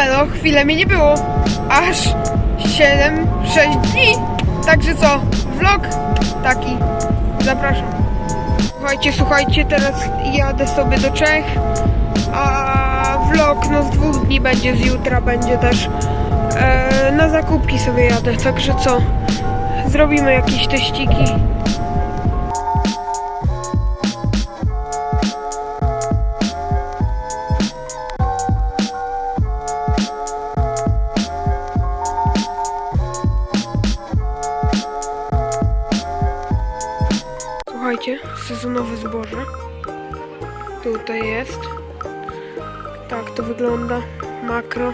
elo, chwilę mnie nie było. Aż 7, 6 dni. Także co, vlog taki. Zapraszam. Słuchajcie, słuchajcie, teraz jadę sobie do Czech. A vlog no z dwóch dni będzie, z jutra będzie też. E, na zakupki sobie jadę, także co? Zrobimy jakieś teściki. Słuchajcie, sezonowe zboże. Tutaj jest. Tak to wygląda. Makro.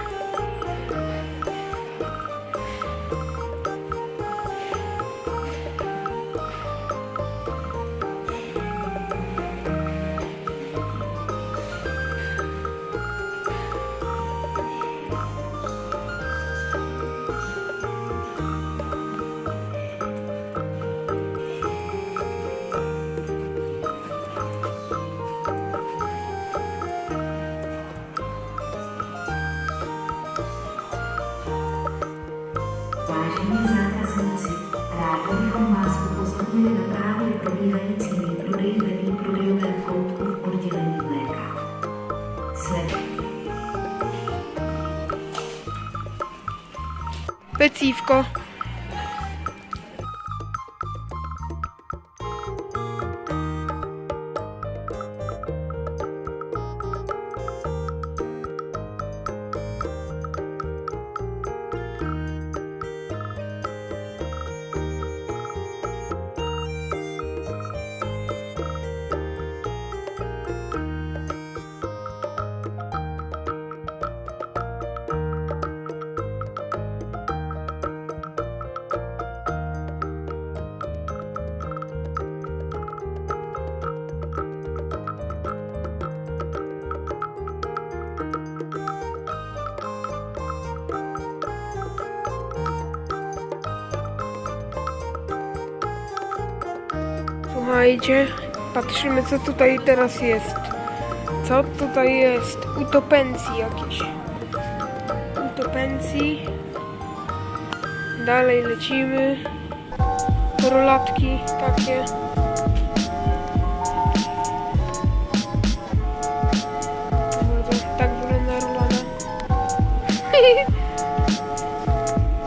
Vážení zákazníci, rádi bychom vás upozornili na právě probíhající výprodej ve výprodejovém koutku v oddělení mléka. Sled Pecívko. Słuchajcie, patrzymy co tutaj teraz jest. Co tutaj jest? Utopencji jakieś. Utopencji. Dalej lecimy. Rolatki takie. Tak wygląda rolana.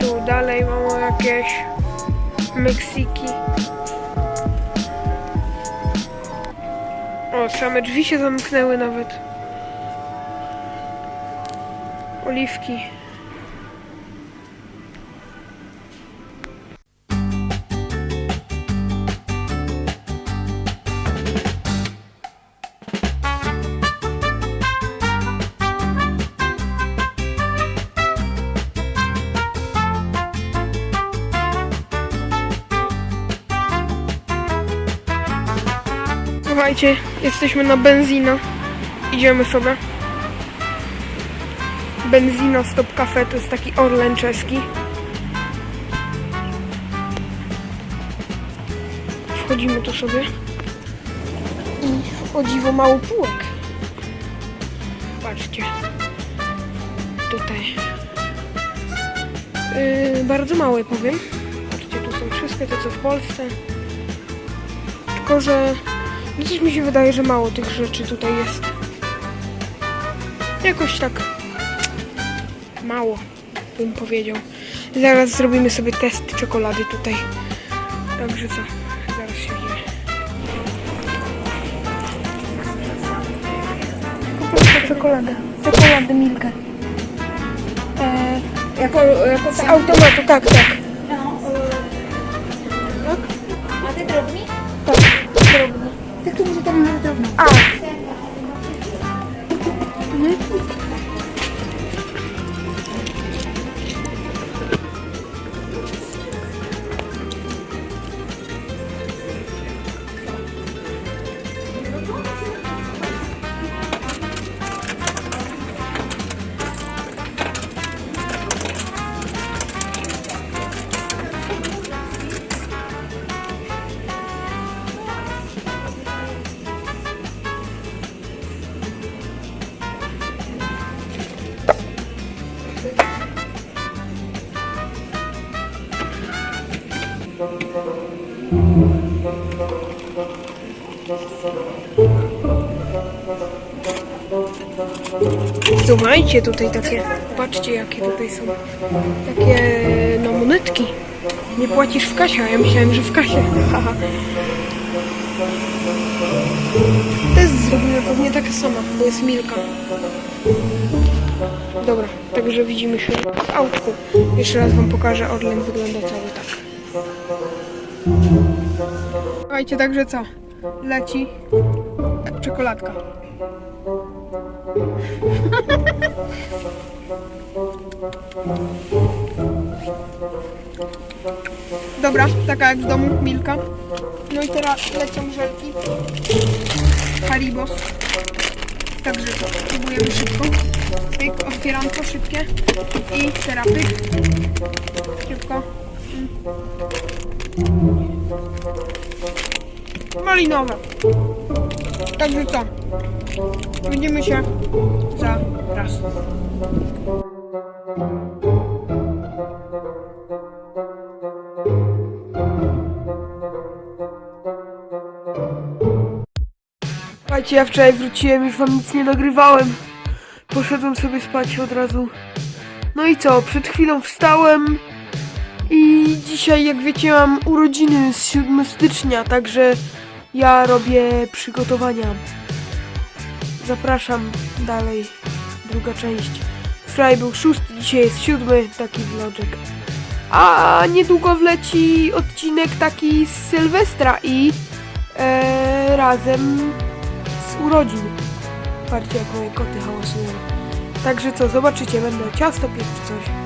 Tu dalej mamy jakieś Meksyki. O, same drzwi się zamknęły nawet. Oliwki. Słuchajcie, jesteśmy na benzina. Idziemy sobie. Benzina Stop Cafe to jest taki Orlen czeski. Wchodzimy tu sobie. I o dziwo mało półek. Patrzcie. Tutaj. Yy, bardzo małe powiem. Patrzcie, tu są wszystkie to co w Polsce. Tylko, że no coś mi się wydaje, że mało tych rzeczy tutaj jest. Jakoś tak mało, bym powiedział. Zaraz zrobimy sobie test czekolady tutaj. Także co, zaraz się dzieje. Poproszę czekoladę. Czekoladę Milkę. E, Jako, jako z automatu, tak, tak. Tak to może Słuchajcie, tutaj takie, patrzcie jakie tutaj są takie no monetki. Nie płacisz w kasie, a ja myślałem, że w kasie. Haha. To jest zrobiona pewnie taka sama, bo jest Milka. Dobra, także widzimy się w autku. Jeszcze raz wam pokażę, Orlen wygląda cały tak. Słuchajcie, także co? Leci czekoladka. Dobra, taka jak w domu, Milka. No i teraz lecą żelki. Haribos. Także próbujemy szybko. Pyk, otwieranko szybkie. I teraz. Szybko. Mm. Malinowe. Także co? Widzimy się za raz. Słuchajcie, ja wczoraj wróciłem, już wam nic nie nagrywałem. Poszedłem sobie spać od razu. No i co, przed chwilą wstałem i dzisiaj, jak wiecie, mam urodziny z 7 stycznia, także ja robię przygotowania. Zapraszam dalej, druga część. Wczoraj był szósty, dzisiaj jest siódmy, taki vlogek. A niedługo wleci odcinek taki z Sylwestra i e, razem z urodzin. Patrzcie jak moje koty hałasują. Także co, zobaczycie, będę ciasto piec czy coś.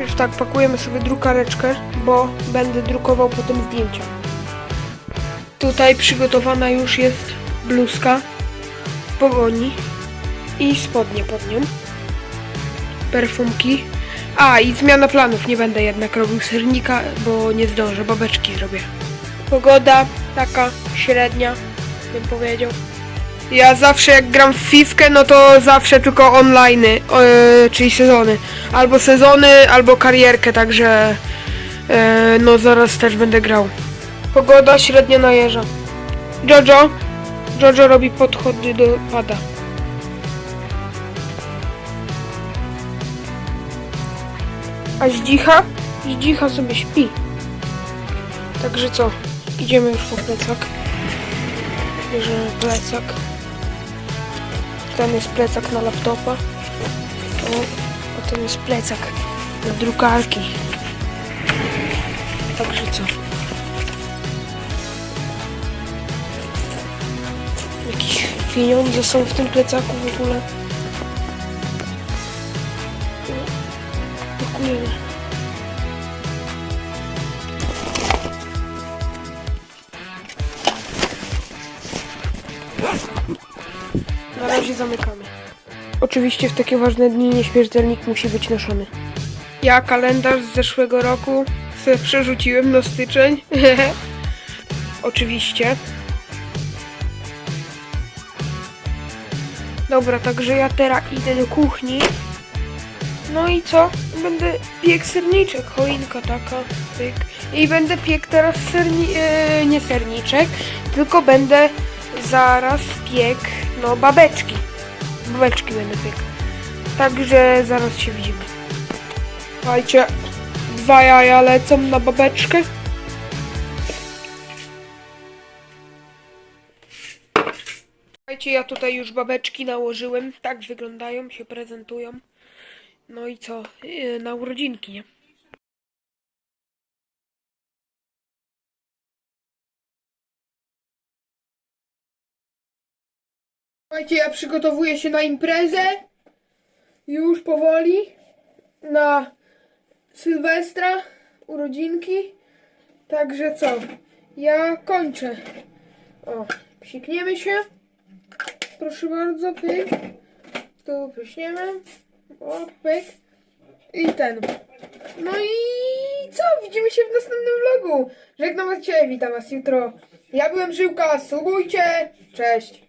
Już tak, pakujemy sobie drukareczkę, bo będę drukował potem zdjęcia. Tutaj przygotowana już jest bluzka pogoni i spodnie pod nią. Perfumki. A, i zmiana planów. Nie będę jednak robił sernika, bo nie zdążę, babeczki zrobię. Pogoda taka średnia, bym powiedział. Ja zawsze jak gram w Fifkę, no to zawsze tylko online, yy, czyli sezony. Albo sezony, albo karierkę, także yy, no zaraz też będę grał. Pogoda średnio najeża. Jojo, Jojo robi podchody do pada. A zdzicha? Zdzicha sobie śpi. Także co? Idziemy już po plecak. Bierzemy plecak. Ten jest plecak na laptopa. O, a ten jest plecak na drukarki. Także co? Jakieś pieniądze są w tym plecaku w ogóle. Na razie zamykamy. Oczywiście w takie ważne dni nieśmiertelnik musi być noszony. Ja kalendarz z zeszłego roku sobie przerzuciłem na styczeń. Oczywiście. Dobra, także ja teraz idę do kuchni. No i co? Będę piek serniczek, choinka taka, pyk. I będę piek teraz serni... E, nie serniczek, tylko będę zaraz piek, no babeczki. Babeczki będę piek. Także zaraz się widzimy. Słuchajcie, dwa jaja lecą na babeczkę. Słuchajcie, ja tutaj już babeczki nałożyłem. Tak wyglądają, się prezentują. No i co? Yy, Na urodzinki, nie? Słuchajcie, ja przygotowuję się na imprezę. Już powoli. Na Sylwestra, urodzinki. Także co? Ja kończę. O, psikniemy się. Proszę bardzo, pyk. Tu pryśniemy. O, pyk. I ten. No i co? Widzimy się w następnym vlogu. Żegnam was dzisiaj, witam was jutro. Ja byłem Żyłka, subujcie. Cześć.